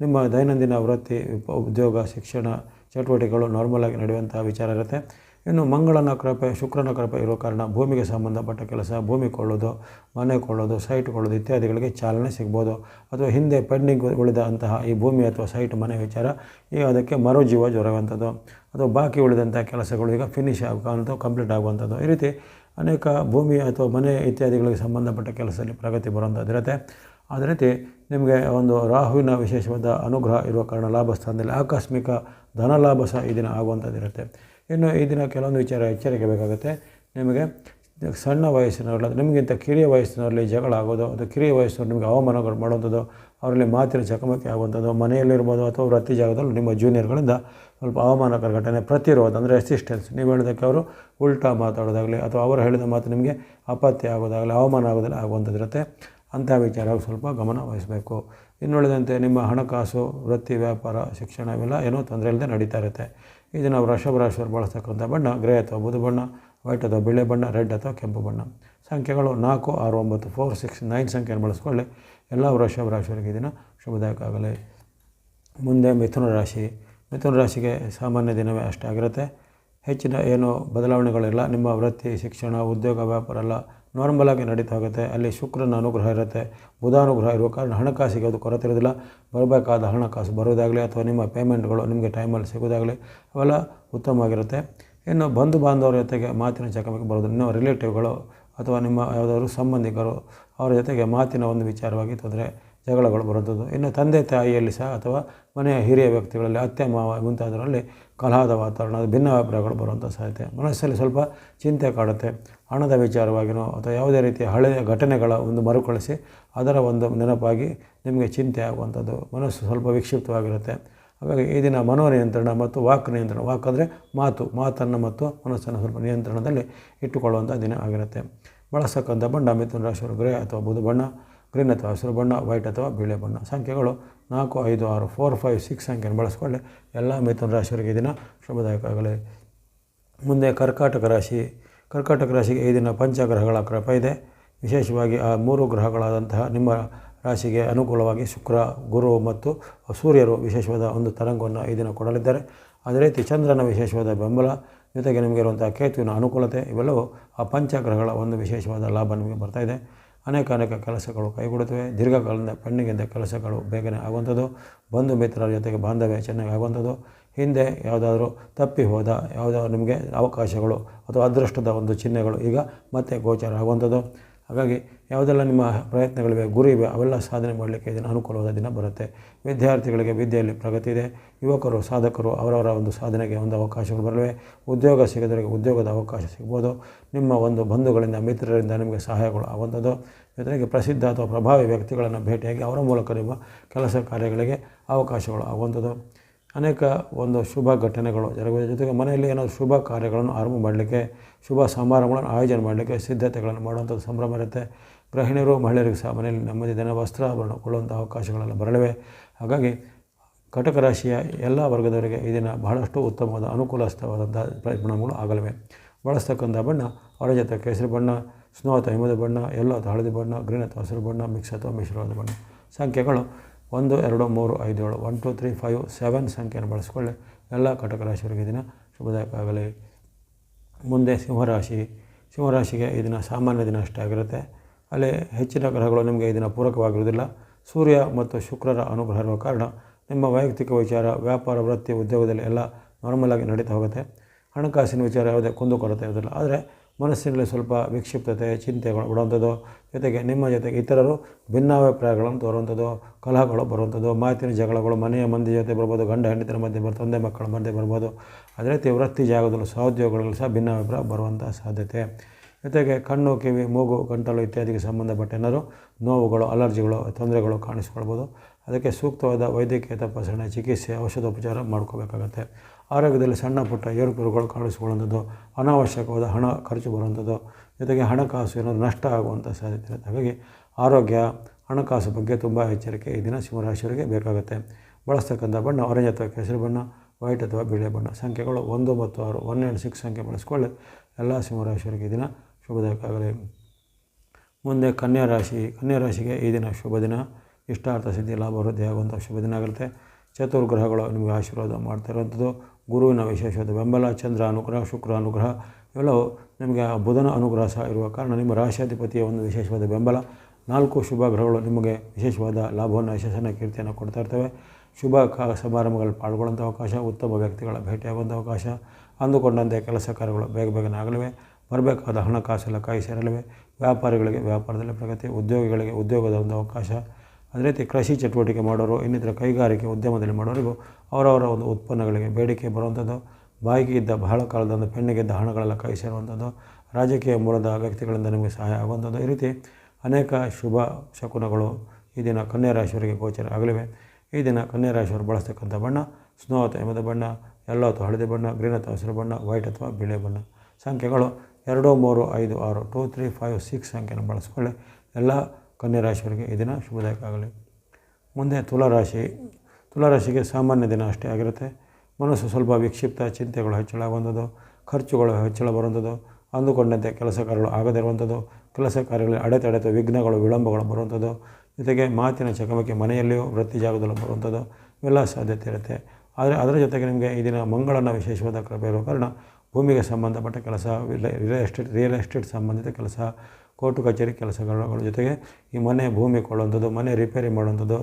ನಿಮ್ಮ ದೈನಂದಿನ ವೃತ್ತಿ ಉದ್ಯೋಗ, ಶಿಕ್ಷಣ, ಚಟುವಟಿಕೆಗಳು ನಾರ್ಮಲಾಗಿ ನಡೆಯುವಂಥ ವಿಚಾರ ಇರುತ್ತೆ. ಇನ್ನು ಮಂಗಳನ ಕೃಪೆ, ಶುಕ್ರನ ಕೃಪೆ ಇರೋ ಕಾರಣ ಭೂಮಿಗೆ ಸಂಬಂಧಪಟ್ಟ ಕೆಲಸ, ಭೂಮಿ ಕೊಳ್ಳೋದು, ಮನೆ ಕೊಳ್ಳೋದು ಸೈಟ್ ಕೊಳ್ಳೋದು ಇತ್ಯಾದಿಗಳಿಗೆ ಚಾಲನೆ ಸಿಗ್ಬೋದು. ಅಥವಾ ಹಿಂದೆ ಪೆಂಡಿಂಗ್ ಉಳಿದ ಅಂತಹ ಈ ಭೂಮಿ ಅಥವಾ ಸೈಟ್ ಮನೆ ವಿಚಾರ ಈ ಅದಕ್ಕೆ ಮರುಜೀವ ಜೊರೆಯುವಂಥದ್ದು ಅಥವಾ ಬಾಕಿ ಉಳಿದಂಥ ಕೆಲಸಗಳು ಈಗ ಫಿನಿಶ್ ಆಗುವಂಥದ್ದು ಕಂಪ್ಲೀಟ್ ಆಗುವಂಥದ್ದು. ಈ ರೀತಿ ಅನೇಕ ಭೂಮಿ ಅಥವಾ ಮನೆ ಇತ್ಯಾದಿಗಳಿಗೆ ಸಂಬಂಧಪಟ್ಟ ಕೆಲಸದಲ್ಲಿ ಪ್ರಗತಿ ಬರುವಂಥದ್ದು ಇರುತ್ತೆ. ಅದೇ ರೀತಿ ನಿಮಗೆ ಒಂದು ರಾಹುವಿನ ವಿಶೇಷವಾದ ಅನುಗ್ರಹ ಇರುವ ಕಾರಣ ಲಾಭ ಸ್ಥಾನದಲ್ಲಿ ಆಕಸ್ಮಿಕ ಧನ ಲಾಭ ಸಹ ಈ ದಿನ ಆಗುವಂಥದ್ದಿರುತ್ತೆ ಇನ್ನು ಈ ದಿನ ಕೆಲವೊಂದು ವಿಚಾರ ಎಚ್ಚರಿಕೆ ಬೇಕಾಗುತ್ತೆ. ನಿಮಗೆ ಸಣ್ಣ ವಯಸ್ಸಿನವರಲ್ಲಿ, ನಿಮಗಿಂತ ಕಿರಿಯ ವಯಸ್ಸಿನವರಲ್ಲಿ ಜಗಳ ಆಗೋದು, ಅದು ಕಿರಿಯ ವಯಸ್ಸಿನವ್ರು ನಿಮಗೆ ಅವಮಾನಗಳು ಮಾಡುವಂಥದ್ದು, ಅವರಲ್ಲಿ ಮಾತಿನ ಚಕಮಕಿ ಆಗುವಂಥದ್ದು, ಮನೆಯಲ್ಲಿರ್ಬೋದು ಅಥವಾ ವೃತ್ತಿ ಜಾಗದಲ್ಲಿ ನಿಮ್ಮ ಜೂನಿಯರ್ಗಳಿಂದ ಸ್ವಲ್ಪ ಅವಮಾನಕರ ಘಟನೆ, ಪ್ರತಿರೋಧ ಅಂದರೆ ರೆಸಿಸ್ಟೆನ್ಸ್ ನೀವು ಹೇಳೋದಕ್ಕೆ ಅವರು ಉಲ್ಟಾ ಮಾತಾಡೋದಾಗಲಿ ಅಥವಾ ಅವರು ಹೇಳಿದ ಮಾತು ನಿಮಗೆ ಅಪತ್ಯ ಆಗೋದಾಗಲಿ, ಅವಮಾನ ಆಗೋದಾಗಲಿ ಆಗುವಂಥದ್ದು ಇರುತ್ತೆ. ಅಂಥ ವಿಚಾರ ಸ್ವಲ್ಪ ಗಮನ ವಹಿಸಬೇಕು. ಇನ್ನುಳಿದಂತೆ ನಿಮ್ಮ ಹಣಕಾಸು, ವೃತ್ತಿ, ವ್ಯಾಪಾರ, ಶಿಕ್ಷಣ ಇವೆಲ್ಲ ಏನೋ ತೊಂದರೆ ಇಲ್ಲದೆ ನಡೀತಾ ಇರುತ್ತೆ. ಇದನ್ನು ವೃಷಭ ರಾಶಿಯವರು ಬಳಸ್ತಕ್ಕಂಥ ಬಣ್ಣ, ಗ್ರೇ ಅಥವಾ ಬುಧ ಬಣ್ಣ, ವೈಟ್ ಅಥವಾ ಬಿಳೆ ಬಣ್ಣ, ರೆಡ್ ಅಥವಾ ಕೆಂಪು ಬಣ್ಣ. ಸಂಖ್ಯೆಗಳು ನಾಲ್ಕು, ಆರು, ಒಂಬತ್ತು, ಫೋರ್, ಸಿಕ್ಸ್, ನೈನ್ ಸಂಖ್ಯೆಯನ್ನು ಬಳಸ್ಕೊಳ್ಳಿ. ಎಲ್ಲ ವೃಷಭ ರಾಶಿಯವರಿಗೆ ದಿನ ಶುಭದಾಯಕ ಆಗಲಿ ಮುಂದೆ ಮಿಥುನ ರಾಶಿ. ಮಿಥುನ ರಾಶಿಗೆ ಸಾಮಾನ್ಯ ದಿನವೇ ಅಷ್ಟಾಗಿರುತ್ತೆ. ಹೆಚ್ಚಿನ ಏನು ಬದಲಾವಣೆಗಳಿಲ್ಲ. ನಿಮ್ಮ ವೃತ್ತಿ, ಶಿಕ್ಷಣ, ಉದ್ಯೋಗ, ವ್ಯಾಪಾರ ಎಲ್ಲ ನಾರ್ಮಲ್ ಆಗಿ ನಡೀತಾ ಹೋಗುತ್ತೆ. ಅಲ್ಲಿ ಶುಕ್ರನ ಅನುಗ್ರಹ ಇರುತ್ತೆ. ಬುಧಾನುಗ್ರಹ ಇರುವ ಕಾರಣ ಹಣಕಾಸಿಗೆ ಅದು ಕೊರತೆ ಇರೋದಿಲ್ಲ. ಬರಬೇಕಾದ ಹಣಕಾಸು ಬರೋದಾಗಲಿ ಅಥವಾ ನಿಮ್ಮ ಪೇಮೆಂಟ್ಗಳು ನಿಮಗೆ ಟೈಮಲ್ಲಿ ಸಿಗೋದಾಗಲಿ ಅವೆಲ್ಲ ಉತ್ತಮವಾಗಿರುತ್ತೆ. ಇನ್ನು ಬಂಧು ಬಾಂಧವರ ಜೊತೆಗೆ ಮಾತಿನ ಚಕಮಕಿ ಬರೋದು ನಿಮ್ಮ ರಿಲೇಟಿವ್ಗಳು ಅಥವಾ ನಿಮ್ಮ ಯಾವುದಾದ್ರು ಸಂಬಂಧಿಕರು ಅವರ ಜೊತೆಗೆ ಮಾತಿನ ಒಂದು ವಿಚಾರವಾಗಿ ತೊಂದರೆ ಜಗಳಗಳು ಬರುವಂಥದ್ದು ಇನ್ನು ತಂದೆ ತಾಯಿಯಲ್ಲಿ ಸಹ ಅಥವಾ ಮನೆಯ ಹಿರಿಯ ವ್ಯಕ್ತಿಗಳಲ್ಲಿ ಅತ್ತೆ, ಮಾವ ಮುಂತಾದರಲ್ಲಿ ಕಲಹದ ವಾತಾವರಣ ಭಿನ್ನಾಭಿಪ್ರಾಯಗಳು ಬರುವಂಥ ಸಾಧ್ಯತೆ. ಮನಸ್ಸಲ್ಲಿ ಸ್ವಲ್ಪ ಚಿಂತೆ ಕಾಡುತ್ತೆ. ಹಣದ ವಿಚಾರವಾಗಿಯೋ ಅಥವಾ ಯಾವುದೇ ರೀತಿಯ ಹಳೆಯ ಘಟನೆಗಳ ಒಂದು ಮರುಕಳಿಸಿ ಅದರ ಒಂದು ನೆನಪಾಗಿ ನಿಮಗೆ ಚಿಂತೆ ಆಗುವಂಥದ್ದು. ಮನಸ್ಸು ಸ್ವಲ್ಪ ವಿಕ್ಷಿಪ್ತವಾಗಿರುತ್ತೆ. ಹಾಗಾಗಿ ಈ ದಿನ ಮನೋ ನಿಯಂತ್ರಣ ಮತ್ತು ವಾಕ್ ನಿಯಂತ್ರಣ, ವಾಕ್ ಅಂದರೆ ಮಾತು, ಮಾತನ್ನು ಮತ್ತು ಮನಸ್ಸನ್ನು ಸ್ವಲ್ಪ ನಿಯಂತ್ರಣದಲ್ಲಿ ಇಟ್ಟುಕೊಳ್ಳುವಂಥ ದಿನ ಆಗಿರುತ್ತೆ. ಬಳಸ್ತಕ್ಕಂಥ ಬಣ್ಣ ಮಿಥುನ ರಾಶಿಯವರು ಗ್ರಹ ಅಥವಾ ಬುಧ ಬಣ್ಣ ಗ್ರೀನ್ ಅಥವಾ ಹಸಿರು ಬಣ್ಣ, ವೈಟ್ ಅಥವಾ ಬಿಳಿ ಬಣ್ಣ. ಸಂಖ್ಯೆಗಳು ನಾಲ್ಕು, ಐದು, ಆರು ಫೋರ್ ಫೈವ್ ಸಿಕ್ಸ್ ಸಂಖ್ಯೆಯನ್ನು ಬಳಸಿಕೊಳ್ಳಿ. ಎಲ್ಲ ಮಿಥುನ ರಾಶಿಯವರಿಗೆ ದಿನ ಶುಭದಾಯಕ ಆಗಲಿ ಮುಂದೆ ಕರ್ಕಾಟಕ ರಾಶಿ. ಕರ್ಕಾಟಕ ರಾಶಿಗೆ ಈ ದಿನ ಪಂಚಗ್ರಹಗಳ ಕೃಪ ಇದೆ. ವಿಶೇಷವಾಗಿ ಆ ಮೂರು ಗ್ರಹಗಳಾದಂತಹ ನಿಮ್ಮ ರಾಶಿಗೆ ಅನುಕೂಲವಾಗಿ ಶುಕ್ರ, ಗುರು ಮತ್ತು ಸೂರ್ಯರು ವಿಶೇಷವಾದ ಒಂದು ತರಂಗವನ್ನು ಈ ದಿನ ಕೊಡಲಿದ್ದಾರೆ. ಅದೇ ರೀತಿ ಚಂದ್ರನ ವಿಶೇಷವಾದ ಬೆಂಬಲ, ಜೊತೆಗೆ ನಿಮಗೆ ಇರುವಂಥ ಕೇತುವಿನ ಅನುಕೂಲತೆ, ಇವೆಲ್ಲವೂ ಆ ಪಂಚಗ್ರಹಗಳ ಒಂದು ವಿಶೇಷವಾದ ಲಾಭ ನಿಮಗೆ ಬರ್ತಾಯಿದೆ ಅನೇಕ ಅನೇಕ ಕೆಲಸಗಳು ಕೈಗೊಡುತ್ತವೆ ದೀರ್ಘಕಾಲದಿಂದ ಪೆಂಡಿಂಗಿದ್ದ ಕೆಲಸಗಳು ಬೇಗನೆ ಆಗುವಂಥದ್ದು. ಬಂಧು ಮಿತ್ರರ ಜೊತೆಗೆ ಬಾಂಧವ್ಯ ಚೆನ್ನಾಗಿ ಆಗುವಂಥದ್ದು. ಹಿಂದೆ ಯಾವುದಾದ್ರೂ ತಪ್ಪಿ ಹೋದ ಯಾವುದಾದ್ರು ನಿಮಗೆ ಅವಕಾಶಗಳು ಅಥವಾ ಅದೃಷ್ಟದ ಒಂದು ಚಿಹ್ನೆಗಳು ಈಗ ಮತ್ತೆ ಗೋಚರ ಆಗುವಂಥದ್ದು. ಹಾಗಾಗಿ ಯಾವುದೆಲ್ಲ ನಿಮ್ಮ ಪ್ರಯತ್ನಗಳಿವೆ, ಗುರಿ ಇವೆ, ಅವೆಲ್ಲ ಸಾಧನೆ ಮಾಡಲಿಕ್ಕೆ ಇದನ್ನು ಅನುಕೂಲವಾದ ದಿನ ಬರುತ್ತೆ. ವಿದ್ಯಾರ್ಥಿಗಳಿಗೆ ವಿದ್ಯೆಯಲ್ಲಿ ಪ್ರಗತಿ ಇದೆ, ಯುವಕರು, ಸಾಧಕರು ಅವರವರ ಒಂದು ಸಾಧನೆಗೆ ಒಂದು ಅವಕಾಶಗಳು ಬರಲಿವೆ. ಉದ್ಯೋಗ ಸಿಗದವರಿಗೆ ಉದ್ಯೋಗದ ಅವಕಾಶ ಸಿಗ್ಬೋದು. ನಿಮ್ಮ ಒಂದು ಬಂಧುಗಳಿಂದ, ಮಿತ್ರರಿಂದ ನಿಮಗೆ ಸಹಾಯಗಳು ಆಗುವಂಥದ್ದು. ಜೊತೆಗೆ ಪ್ರಸಿದ್ಧ ಅಥವಾ ಪ್ರಭಾವಿ ವ್ಯಕ್ತಿಗಳನ್ನು ಭೇಟಿಯಾಗಿ ಅವರ ಮೂಲಕ ನಿಮ್ಮ ಕೆಲಸ ಕಾರ್ಯಗಳಿಗೆ ಅವಕಾಶಗಳು ಆಗುವಂಥದ್ದು. ಅನೇಕ ಒಂದು ಶುಭ ಘಟನೆಗಳು ಜರುಗುವ ಜೊತೆಗೆ ಮನೆಯಲ್ಲಿ ಏನಾದರೂ ಶುಭ ಕಾರ್ಯಗಳನ್ನು ಆರಂಭ ಮಾಡಲಿಕ್ಕೆ, ಶುಭ ಸಮಾರಂಭಗಳನ್ನು ಆಯೋಜನೆ ಮಾಡಲಿಕ್ಕೆ ಸಿದ್ಧತೆಗಳನ್ನು ಮಾಡುವಂಥದ್ದು ಸಂಭ್ರಮ ಇರುತ್ತೆ. ಗೃಹಿಣಿಯರು, ಮಹಿಳೆಯರಿಗೆ ಸಹ ಮನೆಯಲ್ಲಿ ನೆಮ್ಮದಿ, ದಿನ ವಸ್ತ್ರಾಭರಣ ಕೊಳ್ಳುವಂಥ ಅವಕಾಶಗಳೆಲ್ಲ ಬರಲಿವೆ. ಹಾಗಾಗಿ ಕಟಕ ರಾಶಿಯ ಎಲ್ಲ ವರ್ಗದವರಿಗೆ ಈ ದಿನ ಬಹಳಷ್ಟು ಉತ್ತಮವಾದ ಅನುಕೂಲಸ್ಥವಾದಂಥ ಪರಿಣಾಮಗಳು ಆಗಲಿವೆ. ಬಳಸ್ತಕ್ಕಂಥ ಬಣ್ಣ, ಆರೆಂಜ್ ಜೊತೆ ಕೇಸರಿ ಬಣ್ಣ, ಸ್ನೋ ಅಥವಾ ಹಿಮದ ಬಣ್ಣ, ಎಲ್ಲೋ ಅಥವಾ ಹಳದಿ ಬಣ್ಣ, ಗ್ರೀನ್ ಅಥವಾ ಹಸಿರು ಬಣ್ಣ, ಮಿಕ್ಸ್ ಅಥವಾ ಮಿಶ್ರವಾದ ಬಣ್ಣ. ಸಂಖ್ಯೆಗಳು ಒಂದು, ಎರಡು, ಮೂರು, ಐದು, ಏಳು, one, two, three, five, seven ಸಂಖ್ಯೆಯನ್ನು ಬಳಸಿಕೊಳ್ಳಿ. ಎಲ್ಲ ಕಟಕ ರಾಶಿಯವರಿಗೆ ದಿನ ಶುಭದಾಯಕ ಆಗಲಿ ಮುಂದೆ ಸಿಂಹರಾಶಿ. ಸಿಂಹರಾಶಿಗೆ ಈ ದಿನ ಸಾಮಾನ್ಯ ದಿನ ಅಷ್ಟೇ ಆಗಿರುತ್ತೆ. ಅಲ್ಲಿ ಹೆಚ್ಚಿನ ಗ್ರಹಗಳು ನಿಮಗೆ ಈ ದಿನ ಪೂರಕವಾಗಿರುವುದಿಲ್ಲ. ಸೂರ್ಯ ಮತ್ತು ಶುಕ್ರರ ಅನುಗ್ರಹ ಇರುವ ಕಾರಣ ನಿಮ್ಮ ವೈಯಕ್ತಿಕ ವಿಚಾರ, ವ್ಯಾಪಾರ, ವೃತ್ತಿ, ಉದ್ಯೋಗದಲ್ಲಿ ಎಲ್ಲ ನಾರ್ಮಲಾಗಿ ನಡೀತಾ ಹೋಗುತ್ತೆ. ಹಣಕಾಸಿನ ವಿಚಾರ ಯಾವುದೇ ಕುಂದುಕೊರತೆ ಇರೋದಿಲ್ಲ ಆದರೆ ಮನಸ್ಸಿನಲ್ಲಿ ಸ್ವಲ್ಪ ವಿಕ್ಷಿಪ್ತತೆ ಚಿಂತೆಗಳು ಬಿಡುವಂಥದ್ದು ಜೊತೆಗೆ ನಿಮ್ಮ ಜೊತೆಗೆ ಇತರರು ಭಿನ್ನಾಭಿಪ್ರಾಯಗಳನ್ನು ತೋರುವಂಥದ್ದು, ಕಲಹಗಳು ಬರುವಂಥದ್ದು, ಮಾತಿನ ಜಗಳಗಳು, ಮನೆಯ ಮಂದಿ ಜೊತೆ ಬರ್ಬೋದು, ಗಂಡ ಹೆಂಡತಿರ ಮಧ್ಯೆ ಬರ್ ತಂದೆ ಮಕ್ಕಳ ಮಧ್ಯೆ ಬರ್ಬೋದು ಅದೇ ರೀತಿ ವೃತ್ತಿ ಜಾಗದಲ್ಲೂ ಸಹೋದ್ಯೋಗಗಳಲ್ಲಿ ಸಹ ಭಿನ್ನಾಭಿಪ್ರಾಯ ಬರುವಂಥ ಸಾಧ್ಯತೆ. ಜೊತೆಗೆ ಕಣ್ಣು, ಕಿವಿ, ಮೂಗು, ಗಂಟಲು ಇತ್ಯಾದಿಗೆ ಸಂಬಂಧಪಟ್ಟ ಏನಾದರೂ ನೋವುಗಳು, ಅಲರ್ಜಿಗಳು, ತೊಂದರೆಗಳು ಕಾಣಿಸ್ಕೊಳ್ಬೋದು. ಅದಕ್ಕೆ ಸೂಕ್ತವಾದ ವೈದ್ಯಕೀಯ ತಪಾಸಣೆ, ಚಿಕಿತ್ಸೆ, ಔಷಧೋಪಚಾರ ಮಾಡ್ಕೋಬೇಕಾಗತ್ತೆ. ಆರೋಗ್ಯದಲ್ಲಿ ಸಣ್ಣ ಪುಟ್ಟ ಏರುಪೇರುಗಳು ಕಾಣಿಸಿಕೊಳ್ಳುವಂಥದ್ದು, ಅನಾವಶ್ಯಕವಾದ ಹಣ ಖರ್ಚು ಬರುವಂಥದ್ದು, ಜೊತೆಗೆ ಹಣಕಾಸು ಏನಾದರೂ ನಷ್ಟ ಆಗುವಂಥ ಸಾಧ್ಯತೆ ಇರುತ್ತೆ. ಹಾಗಾಗಿ ಆರೋಗ್ಯ, ಹಣಕಾಸು ಬಗ್ಗೆ ತುಂಬ ಎಚ್ಚರಿಕೆ ಈ ದಿನ ಸಿಂಹರಾಶಿಯವರಿಗೆ ಬೇಕಾಗುತ್ತೆ. ಬಳಸ್ತಕ್ಕಂಥ ಬಣ್ಣ ಆರೆಂಜ್ ಅಥವಾ ಕೆಸರು ಬಣ್ಣ ವೈಟ್ ಅಥವಾ ಬಿಳಿ ಬಣ್ಣ. ಸಂಖ್ಯೆಗಳು ಒಂದು ಮತ್ತು ಆರು ಒನ್ ಆ್ಯಂಡ್ ಸಿಕ್ಸ್ ಸಂಖ್ಯೆ ಬಳಸ್ಕೊಳ್ಳಿ. ಎಲ್ಲ ಸಿಂಹರಾಶಿಯವರಿಗೆ ಈ ದಿನ ಶುಭದಾಯಕ ಆಗಲಿ ಮುಂದೆ ಕನ್ಯಾ ರಾಶಿ. ಕನ್ಯಾ ರಾಶಿಗೆ ಈ ದಿನ ಶುಭ ದಿನ. ಇಷ್ಟಾರ್ಥ ಸಿದ್ಧಿ, ಲಾಭ, ವೃದ್ಧಿ ಆಗುವಂಥ ಶುಭ ದಿನ ಆಗಿರುತ್ತೆ ಚತುರ್ಗ್ರಹಗಳು ನಿಮಗೆ ಆಶೀರ್ವಾದ ಮಾಡ್ತಾ ಇರುವಂಥದ್ದು. ಗುರುವಿನ ವಿಶೇಷವಾದ ಬೆಂಬಲ, ಚಂದ್ರ, ಅನುಗ್ರಹ, ಶುಕ್ರ, ಅನುಗ್ರಹ, ಇವೆಲ್ಲವೂ ನಿಮಗೆ ಆ ಬುಧನ ಅನುಗ್ರಹ ಸಹ ಇರುವ ಕಾರಣ ನಿಮ್ಮ ರಾಶಿಯಾಧಿಪತಿಯ ಒಂದು ವಿಶೇಷವಾದ ಬೆಂಬಲ. ನಾಲ್ಕು ಶುಭ ಗ್ರಹಗಳು ನಿಮಗೆ ವಿಶೇಷವಾದ ಲಾಭವನ್ನು, ಯಶಸ್ಸನ್ನು, ಕೀರ್ತಿಯನ್ನು ಕೊಡ್ತಾ ಇರ್ತವೆ. ಶುಭ ಕ ಸಮಾರಂಭಗಳಲ್ಲಿ ಪಾಲ್ಗೊಳ್ಳುವಂಥ ಅವಕಾಶ, ಉತ್ತಮ ವ್ಯಕ್ತಿಗಳ ಭೇಟಿಯಾಗುವಂಥ ಅವಕಾಶ, ಅಂದುಕೊಂಡಂತೆ ಕೆಲಸ ಕಾರ್ಯಗಳು ಬೇಗ ಬೇಗನೆ ಆಗಲಿವೆ. ಬರಬೇಕಾದ ಹಣಕಾಸು ಕೈ ಸೇರಲಿವೆ ವ್ಯಾಪಾರಿಗಳಿಗೆ ವ್ಯಾಪಾರದಲ್ಲಿ ಪ್ರಗತಿ, ಉದ್ಯೋಗಿಗಳಿಗೆ ಉದ್ಯೋಗದ ಒಂದು ಅವಕಾಶ ಅದೇ ರೀತಿ ಕೃಷಿ ಚಟುವಟಿಕೆ ಮಾಡೋರು, ಇನ್ನಿತರ ಕೈಗಾರಿಕೆ ಉದ್ಯಮದಲ್ಲಿ ಮಾಡೋರಿಗೂ ಅವರವರ ಒಂದು ಉತ್ಪನ್ನಗಳಿಗೆ ಬೇಡಿಕೆ ಬರುವಂಥದ್ದು. ಬಾಯಿಗೆ ಇದ್ದ ಬಹಳ ಕಾಲದ ಒಂದು ಪೆಣ್ಣಿಗಿದ್ದ ಹಣಗಳೆಲ್ಲ ಕೈ ಸೇರುವಂಥದ್ದು. ರಾಜಕೀಯ ಮೂಲದ ವ್ಯಕ್ತಿಗಳಿಂದ ನಿಮಗೆ ಸಹಾಯ ಆಗುವಂಥದ್ದು. ಈ ರೀತಿ ಅನೇಕ ಶುಭ ಶಕುನಗಳು ಈ ದಿನ ಕನ್ಯಾ ರಾಶಿಯವರಿಗೆ ಗೋಚರ ಆಗಲಿವೆ. ಈ ದಿನ ಕನ್ಯಾ ರಾಶಿಯವರು ಬಳಸ್ತಕ್ಕಂಥ ಬಣ್ಣ ಸ್ನೋ ಅಥವಾ ಎಮದ ಬಣ್ಣ ಎಲ್ಲೋ ಅಥವಾ ಹಳದಿ ಬಣ್ಣ ಗ್ರೀನ್ ಅಥವಾ ಹಸಿರು ಬಣ್ಣ ವೈಟ್ ಅಥವಾ ಬಿಳಿ ಬಣ್ಣ. ಸಂಖ್ಯೆಗಳು ಎರಡು, ಮೂರು, ಐದು, ಆರು ಟೂ ತ್ರೀ ಫೈವ್ ಸಿಕ್ಸ್ ಸಂಖ್ಯೆಯನ್ನು ಬಳಸ್ಕೊಳ್ಳಿ. ಎಲ್ಲ ಕನ್ಯಾ ರಾಶಿಯವರಿಗೆ ಈ ದಿನ ಶುಭದಾಯಕ ಆಗಲಿ. ಮುಂದೆ ತುಲಾರಾಶಿ, ತುಲಾರಾಶಿಗೆ ಸಾಮಾನ್ಯ ದಿನ ಅಷ್ಟೇ ಆಗಿರುತ್ತೆ. ಮನಸ್ಸು ಸ್ವಲ್ಪ ವಿಕ್ಷಿಪ್ತ, ಚಿಂತೆಗಳು ಹೆಚ್ಚಳ ಆಗುವಂಥದ್ದು ಖರ್ಚುಗಳು ಹೆಚ್ಚಳ ಬರುವಂಥದ್ದು, ಅಂದುಕೊಂಡಂತೆ ಕೆಲಸ ಕಾರ್ಯಗಳು ಆಗದೇ ಇರುವಂಥದ್ದು, ಕೆಲಸ ಕಾರ್ಯಗಳಲ್ಲಿ ಅಡೆತಡೆತ ವಿಘ್ನಗಳು, ವಿಳಂಬಗಳು ಬರುವಂಥದ್ದು, ಜೊತೆಗೆ ಮಾತಿನ ಚಕಮಕಿ ಮನೆಯಲ್ಲಿಯೂ ವೃತ್ತಿ ಜಾಗದಲ್ಲೂ ಬರುವಂಥದ್ದು, ಇವೆಲ್ಲ ಸಾಧ್ಯತೆ ಇರುತ್ತೆ. ಆದರೆ ಅದರ ಜೊತೆಗೆ ನಿಮಗೆ ಈ ದಿನ ಮಂಗಳನ ವಿಶೇಷವಾದ ಕೃಪೆ ಇರುವ ಕಾರಣ ಭೂಮಿಗೆ ಸಂಬಂಧಪಟ್ಟ ಕೆಲಸ ರಿಯಲ್ ಎಸ್ಟೇಟ್ ರಿಯಲ್ ಎಸ್ಟೇಟ್ ಸಂಬಂಧಿತ ಕೆಲಸ, ಕೋರ್ಟು, ಕಚೇರಿ ಕೆಲಸಗಳ ಜೊತೆಗೆ ಈ ಮನೆ ಭೂಮಿ ಕೊಳ್ಳುವಂಥದ್ದು, ಮನೆ ರಿಪೇರಿ ಮಾಡುವಂಥದ್ದು,